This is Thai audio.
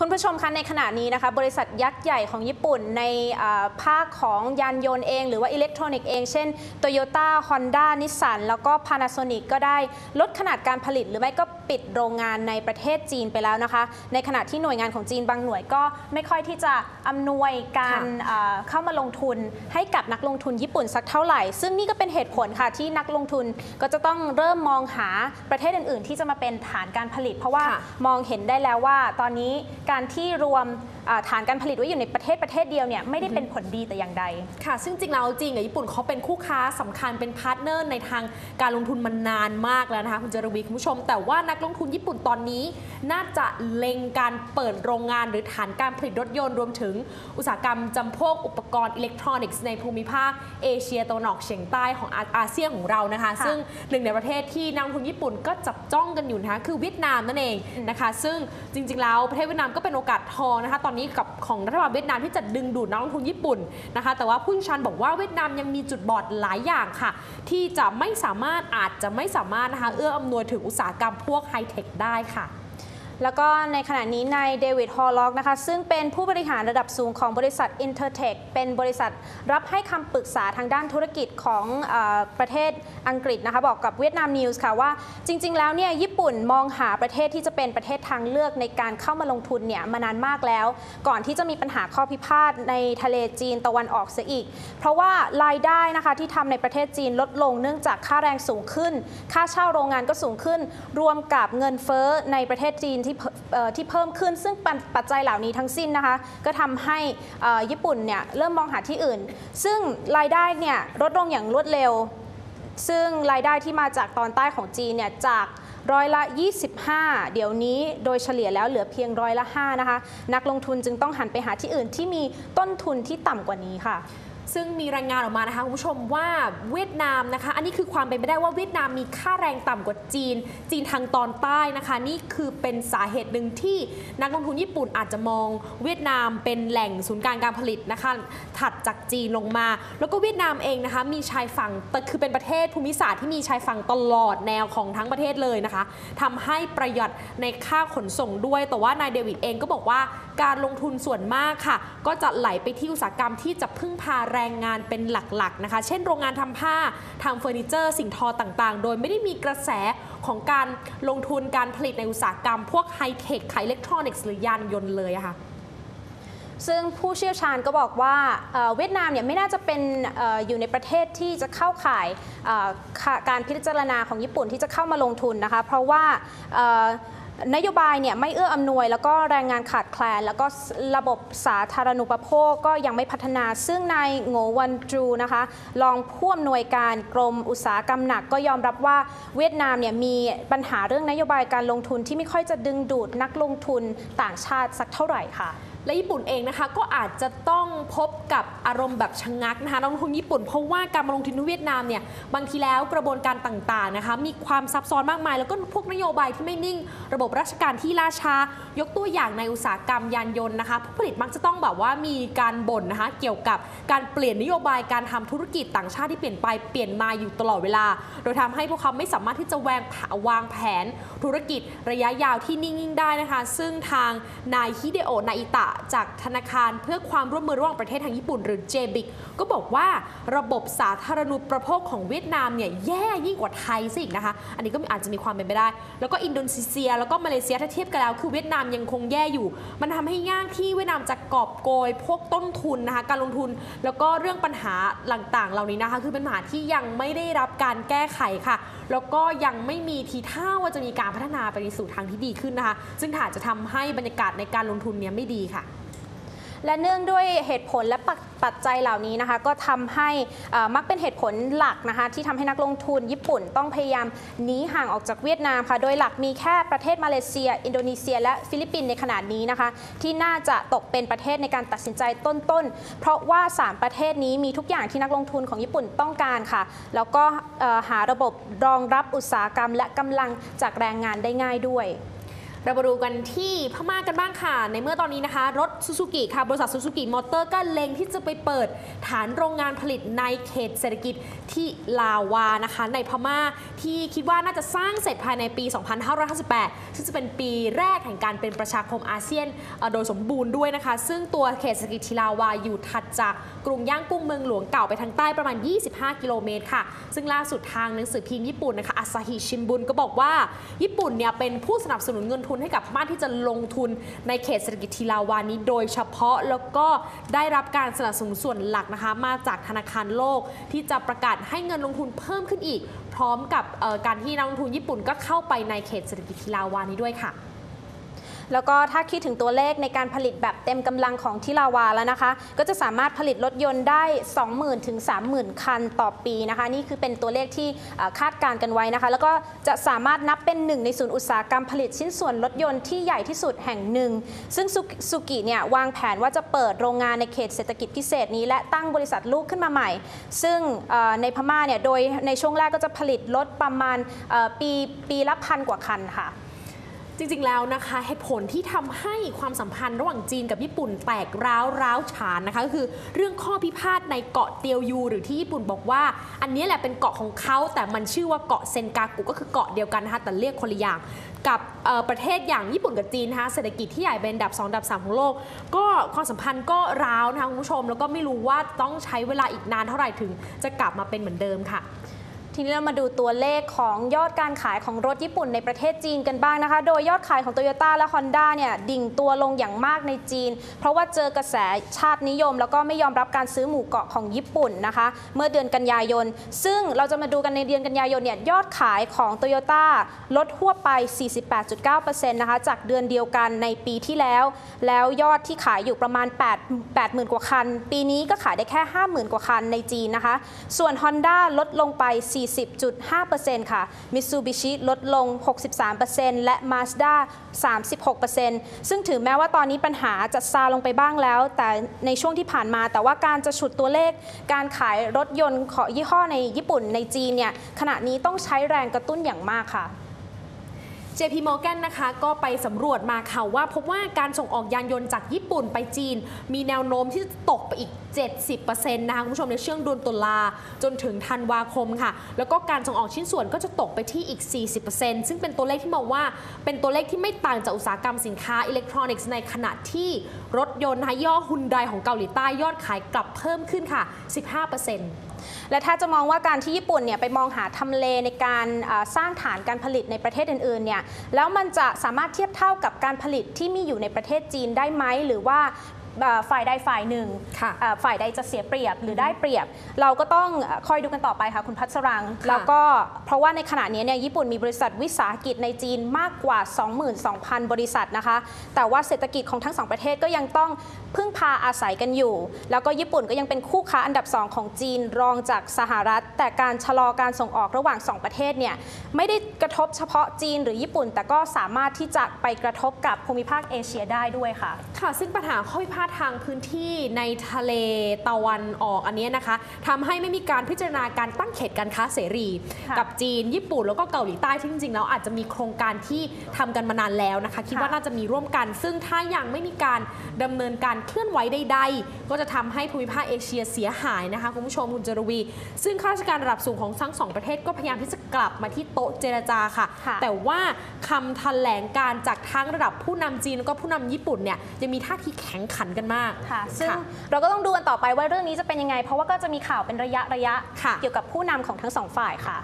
คุณผู้ชมคะในขณะนี้นะคะบริษัทยักษ์ใหญ่ของญี่ปุ่นในอ่าภาคของยานยนต์เอง หรือว่าอิเล็กทรอนิกส์เอง เช่น Toyota Honda Nissan แล้วก็ Panasonic ก็ได้ลดขนาดการผลิตหรือไม่ก็ปิดโรงงานในประเทศจีนไปแล้วนะคะ ในขณะที่หน่วยงานของจีนบางหน่วยก็ไม่ค่อยที่จะอำนวยการอ่าเข้ามาลงทุนให้กับนักลงทุนญี่ปุ่นสักเท่าไหร่ ซึ่งนี่ก็เป็นเหตุผลค่ะที่นักลงทุนก็จะต้องเริ่มมองหาประเทศอื่น ๆ ที่จะมาเป็นฐานการผลิต เพราะว่าค่ะมองเห็นได้แล้วว่าตอนนี้การที่รวม ฐานการผลิตไว้อยู่ในประเทศประเทศเดียวเนี่ยไม่ได้เป็นผลดีแต่อย่างใด ค่ะ ซึ่งจริงแล้วจริงอะญี่ปุ่นเขาเป็นคู่ค้าสำคัญเป็นพาร์ทเนอร์ในทางการลงทุนมานานมากแล้วนะคะคุณจรวีคุณผู้ชม แต่ว่านักลงทุนญี่ปุ่นตอนนี้ น่าจะเล็งการเปิดโรงงานหรือฐานการผลิตรถยนต์รวมถึง อุตสาหกรรมจำพวกอุปกรณ์อิเล็กทรอนิกส์ในภูมิภาคเอเชียตะวันออกเฉียงใต้ของอาอาเซียนของเรานะคะคะ ซึ่งหนึ่งในประเทศที่นักลงทุนญี่ปุ่นก็จับจ้องกันอยู่นะคะคือเวียดนามนั่นเองนะคะ ซึ่งจริง ๆ แล้วประเทศเวียดนามก็เป็นโอกาสทองนะคะตอนนี้กับของรัฐบาลเวียดนามที่จะดึงดูดนักลงทุนญี่ปุ่นนะคะ แต่ว่าผู้ชันบอกว่าเวียดนามยังมีจุดบอดหลายอย่างค่ะ ที่จะไม่สามารถอาจจะไม่สามารถนะคะเอื้ออำนวยถึงอุตสาหกรรมพวกไฮเทคได้ค่ะ แล้วก็ในขณะนี้นายเดวิดฮอลล็อกนะคะซึ่งเป็นผู้บริหารระดับสูงของบริษัท Intertech เป็นบริษัทรับให้คำปรึกษาทางด้านธุรกิจของอประเทศอังกฤษนะคะบอกกับเวียดนามนิวส์ค่ะว่าจริง ๆ แล้วเนี่ยญี่ปุ่นมองหาประเทศที่จะเป็นประเทศทางเลือกในการเข้ามาลงทุนเนี่ยมานานมากแล้ว ก่อนที่จะมีปัญหาข้อพิพาทในทะเลจีนตะวันออกเสียอีก เพราะว่ารายได้นะคะที่ทำในประเทศจีนลดลงเนื่องจากค่าแรงสูงขึ้น ค่าเช่าโรงงานก็สูงขึ้น รวมกับเงินเฟ้อในประเทศจีนที่เพิ่มเอ่อที่เพิ่มขึ้นซึ่งปัจปัจจัยเหล่านี้ทั้งสิ้นนะคะ ก็ทำให้ญี่ปุ่นเนี่ยเริ่มมองหาที่อื่น ซึ่งรายได้เนี่ยลดลงอย่างรวดเร็ว ซึ่งรายได้ที่มาจากตอนใต้ของจีนเนี่ยจากร้อยละ 25 เดี๋ยวนี้โดยเฉลี่ยแล้วเหลือเพียงร้อยละ5นะคะ นักลงทุนจึงต้องหันไปหาที่อื่นที่มีต้นทุนที่ต่ำกว่านี้ค่ะ ซึ่งมีรายงานออกมานะคะคุณผู้ชมว่าเวียดนามนะคะ อันนี้คือความเป็นไปได้ว่าเวียดนามมีค่าแรงต่ำกว่าจีน จีนทางตอนใต้นะคะ นี่คือเป็นสาเหตุหนึ่งที่นักลงทุนญี่ปุ่นอาจจะมองเวียดนามเป็นแหล่งศูนย์กลางการผลิตนะคะ ถัดจากจีนลงมา แล้วก็เวียดนามเองนะคะ มีชายฝั่งแต่คือเป็นประเทศภูมิศาสตร์ที่มีชายฝั่งตลอดแนวของทั้งประเทศเลยนะคะทำให้ประหยัดในค่าขนส่งด้วย แต่ว่านายเดวิดเองก็บอกว่าการลงทุนส่วนมากค่ะ ก็จะไหลไปที่อุตสาหกรรมที่จะพึ่งพาแรงงานเป็นหลักๆนะคะ เช่นโรงงานทำผ้าทำเฟอร์นิเจอร์ สิ่งทอต่างๆ โดยไม่ได้มีกระแสของการลงทุนการผลิตในอุตสาหกรรม พวกไฮเทคขายอิเล็กทรอนิกส์หรือยานยนต์เลยะค่ะซึ่งผู้เชี่ยวชาญก็บอกว่าเวียดนามเนี่ยไม่น่าจะเป็นออยู่ในประเทศที่จะเข้าข่ายการพิจารณาของญี่ปุ่นที่จะเข้ามาลงทุนนะคะ เพราะว่า นโยบายเนี่ยไม่เอื้ออำนวย แล้วก็แรงงานขาดแคลน แล้วก็ระบบสาธารณูปโภคก็ยังไม่พัฒนา ซึ่งนายโงวันจูนะคะรองผู้อำนวยการกรมอุตสาหกรรมหนักก็ยอมรับว่าเวียดนามเนี่ยมีปัญหาเรื่องนโยบายการลงทุนที่ไม่ค่อยจะดึงดูดนักลงทุนต่างชาติสักเท่าไหร่ค่ะ และญี่ปุ่นเองนะคะก็อาจจะต้องพบกับอารมณ์แบบชะงักนะคะนักลงทุนญี่ปุ่นเพราะว่าการมาลงทุนที่เวียดนามเนี่ยบางทีแล้วกระบวนการต่างๆนะคะมีความซับซ้อนมากมาย แล้วก็พวกนโยบายที่ไม่นิ่ง ระบบราชการที่ล่าช้ายกตัวอย่างในอุตสาหกรรมยานยนต์นะคะผู้ผลิตมักจะต้องแบบว่ามีการบ่นนะคะเกี่ยวกับการเปลี่ยนนโยบายการทำธุรกิจต่างชาติที่เปลี่ยนไปเปลี่ยนมาอยู่ตลอดเวลา โดยทำให้พวกเขาไม่สามารถที่จะวางวางแผนธุรกิจระยะยาวที่นิ่งๆได้นะคะ ซึ่งทางนายฮิเดโอนาอิตะจากธนาคารเพื่อความร่วมมือระหว่างประเทศทางญี่ปุ่นหรือ JBIC ก็บอกว่าระบบสาธารณูปโภคของเวียดนามเนี่ยแย่ยิ่งกว่าไทยซะอีกนะคะ อันนี้ก็อาจจะมีความเป็นไปได้ แล้วก็อินโดนีเซีย แล้วก็มาเลเซียถ้าเทียบกันแล้วคือเวียดนามยังคงแย่อยู่ มันทำให้ยากที่เวียดนามจะกอบโกยพวกต้นทุนนะคะการลงทุน แล้วก็เรื่องปัญหาต่างๆ เหล่านี้นะคะ คือเป็นปัญหาที่ยังไม่ได้รับการแก้ไขค่ะแล้วก็ยังไม่มีทีท่าว่าจะมีการพัฒนาไปในสู่ทางที่ดีขึ้นนะคะ ซึ่งอาจจะทำให้บรรยากาศในการลงทุนเนี้ยไม่ดีค่ะ และเนื่องด้วยเหตุผลและปัจปัจจัยเหล่านี้นะคะก็ทำให้มักเป็นเหตุผลหลักนะคะที่ทำให้นักลงทุนญี่ปุ่นต้องพยายามหนีห่างออกจากเวียดนามค่ะโดยหลักมีแค่ประเทศมาเลเซีย อินโดนีเซีย และฟิลิปปินส์ในขณะนี้นะคะที่น่าจะตกเป็นประเทศในการตัดสินใจต้นๆ เพราะว่า 3 ประเทศนี้มีทุกอย่างที่นักลงทุนของญี่ปุ่นต้องการค่ะ แล้วก็หาระบบรองรับอุตสาหกรรม และกำลังจากแรงงานได้ง่ายด้วย เรามาดูกันที่พม่ากันบ้างค่ะ ในเมื่อตอนนี้นะคะ รถซูซูกิค่ะ บริษัทซูซูกิมอเตอร์ก็เล็งที่จะไปเปิดฐานโรงงานผลิตในเขตเศรษฐกิจที่ลาวานะคะ ในพม่าที่คิดว่าน่าจะสร้างเสร็จภายในปี 2558 ซึ่งจะเป็นปีแรกแห่งการเป็นประชาคมอาเซียนโดยสมบูรณ์ด้วยนะคะ ซึ่งตัวเขตเศรษฐกิจที่ลาวาอยู่ถัดจากกรุงย่างกุ้งเมืองหลวงเก่าไปทางใต้ประมาณ 25 กิโลเมตรค่ะ ซึ่งล่าสุดทางหนังสือพิมพ์ญี่ปุ่นนะคะอาซาฮิชินบุนก็บอกว่าญี่ปุ่นเนี่ยเป็นผู้สนับสนุนเงินทุนให้กับบ้านที่จะลงทุนในเขตเศรษฐกิจทีลาวานี้โดยเฉพาะแล้วก็ได้รับการสนับสนุนส่วนหลักนะคะ มาจากธนาคารโลกที่จะประกาศให้เงินลงทุนเพิ่มขึ้นอีก พร้อมกับการที่นักลงทุนญี่ปุ่นก็เข้าไปในเขตเศรษฐกิจทีลาวานี้ด้วยค่ะ แล้วก็ถ้าคิดถึงตัวเลขในการผลิตแบบเต็มกำลังของทิลาวาแล้วนะคะ ก็จะสามารถผลิตรถยนต์ได้ 20,000 ถึง 30,000 คันต่อปีนะคะ นี่คือเป็นตัวเลขที่คาดการณ์กันไว้นะคะ แล้วก็จะสามารถนับเป็นหนึ่งในศูนย์อุตสาหกรรมผลิตชิ้นส่วนรถยนต์ที่ใหญ่ที่สุดแห่งหนึ่ง ซึ่งซูกิเนี่ยวางแผนว่าจะเปิดโรงงานในเขตเศรษฐกิจพิเศษนี้และตั้งบริษัทลูกขึ้นมาใหม่ ซึ่งในพม่าเนี่ยโดยในช่วงแรกก็จะผลิตรถประมาณปีปีละพันกว่าคันค่ะ จริงๆแล้วนะคะเหตุผลที่ทำให้ความสัมพันธ์ระหว่างจีนกับญี่ปุ่นแตกร้าวร้าวฉานนะคะก็คือเรื่องข้อพิพาทในเกาะเตียวยู หรือที่ญี่ปุ่นบอกว่า อันนี้แหละเป็นเกาะของเขาแต่มันชื่อว่าเกาะเซนกากุก็คือเกาะเดียวกันนะคะแต่เรียกคนละอย่างกับประเทศอย่างญี่ปุ่นกับจีนนะคะเศรษฐกิจที่ใหญ่เป็นดับ2อันดับ 3 ของโลก ก็ความสัมพันธ์ก็ร้าวนะคะคุณผู้ชม แล้วก็ไม่รู้ว่าต้องใช้เวลาอีกนานเท่าไหร่ถึงจะกลับมาเป็นเหมือนเดิมค่ะ ทีนี้เรามาดูตัวเลขของยอดการขายของรถญี่ปุ่นในประเทศจีนกันบ้างนะคะ โดยยอดขายของ Toyota และ Honda เนี่ยดิ่งตัวลงอย่างมากในจีน เพราะว่าเจอกระแสชาตินิยม แล้วก็ไม่ยอมรับการซื้อหมู่เกาะของญี่ปุ่นนะคะ เมื่อเดือนกันยายน ซึ่งเราจะมาดูกันในเดือนกันยายนเนี่ยยอดขายของ Toyota ลดทั่วไป 48.9%นะคะจากเดือนเดียวกันในปีที่แล้ว แล้วยอดที่ขายอยู่ประมาณ 8 80,000 กว่าคัน ปีนี้ก็ขายได้แค่ 50,000 กว่าคันในจีนนะคะ ส่วน Honda ลดลงไป40.5%ค่ะ Mitsubishi ลดลง 63%และ Mazda 36%ซึ่งถึงแม้ว่าตอนนี้ปัญหาจะซาลงไปบ้างแล้ว แต่ในช่วงที่ผ่านมา แต่ว่าการจะฉุดตัวเลข การขายรถยนต์ของยี่ห้อในญี่ปุ่นในจีนเนี่ยขณะนี้ต้องใช้แรงกระตุ้นอย่างมากค่ะ JP Morgan นะคะก็ไปสำรวจมาค่ะว่าพบว่าการส่งออกยานยนต์จากญี่ปุ่นไปจีน มีแนวโน้มที่จะตกไปอีก 70%นะคะคุณผู้ชมในช่วงเดือนตุลาจนถึงธันวาคมค่ะ แล้วก็การส่งออกชิ้นส่วนก็จะตกไปที่อีก 40%ซึ่งเป็นตัวเลขที่มองว่าเป็นตัวเลขที่ไม่ต่างจากอุตสาหกรรมสินค้าอิเล็กทรอนิกส์ในขณะที่รถยนต์นะคะย่อฮุนไดของเกาหลีใต้ยอดขายกลับเพิ่มขึ้นค่ะ 15% และถ้าจะมองว่าการที่ญี่ปุ่นเนี่ยไปมองหาทำเลในการสร้างฐานการผลิตในประเทศอื่นๆเนี่ยแล้วมันจะสามารถเทียบเท่ากับการผลิตที่มีอยู่ในประเทศจีนได้ไหมหรือว่า ฝ่ายใดฝ่ายหนึ่งค่ะอ่าฝ่ายใดจะเสียเปรียบหรือได้เปรียบ เราก็ต้องอ่าคอยดูกันต่อไปค่ะคุณพัชรังค่ะแล้วก็เพราะว่าในขณะนี้เนี่ยญี่ปุ่นมีบริษัทวิสาหกิจในจีนมากกว่า 22,000 บริษัทนะคะ แต่ว่าเศรษฐกิจของทั้งสองประเทศก็ยังต้องพึ่งพาอาศัยกันอยู่ แล้วก็ญี่ปุ่นก็ยังเป็นคู่ค้าอันดับ 2 ของจีนรองจากสหรัฐ แต่การชะลอการส่งออกระหว่าง 2 ประเทศเนี่ยไม่ได้กระทบเฉพาะจีนหรือญี่ปุ่น แต่ก็สามารถที่จะไปกระทบกับภูมิภาคเอเชียได้ด้วยค่ะ ค่ะซึ่งปัญหาข้อพิพาททางพื้นที่ในทะเลตะวันออกอันเนี้ยนะคะทำให้ไม่มีการพิจารณาการตั้งเขตการค้าเสรีค่ะกับจีน ญี่ปุ่นแล้วก็เกาหลีใต้ที่จริงๆแล้วอาจจะมีโครงการที่ทำกันมานานแล้วนะคะ คิดว่าค่ะน่าจะมีร่วมกัน ซึ่งถ้ายังไม่มีการดำเนินการเคลื่อนไหวใด ๆ ก็จะทำให้ภูมิภาคเอเชียเสียหายนะคะคุณผู้ชมคุณจรวี ซึ่งข้าราชการระดับสูงของทั้งสองประเทศก็พยายามที่จะกลับมาที่โต๊ะเจรจาค่ะค่ะแต่ว่าคำแถลงการจากทั้งระดับผู้นำจีนแล้วก็ผู้นำญี่ปุ่นเนี่ยยังมีท่าทีแข็งขันกันมาก ค่ะ ซึ่งค่ะเราก็ต้องดูกันต่อไปว่าเรื่องนี้จะเป็นยังไง เพราะว่าก็จะมีข่าวเป็นระยะระยะ ค่ะ เกี่ยวกับผู้นำของทั้งสองฝ่ายค่ะ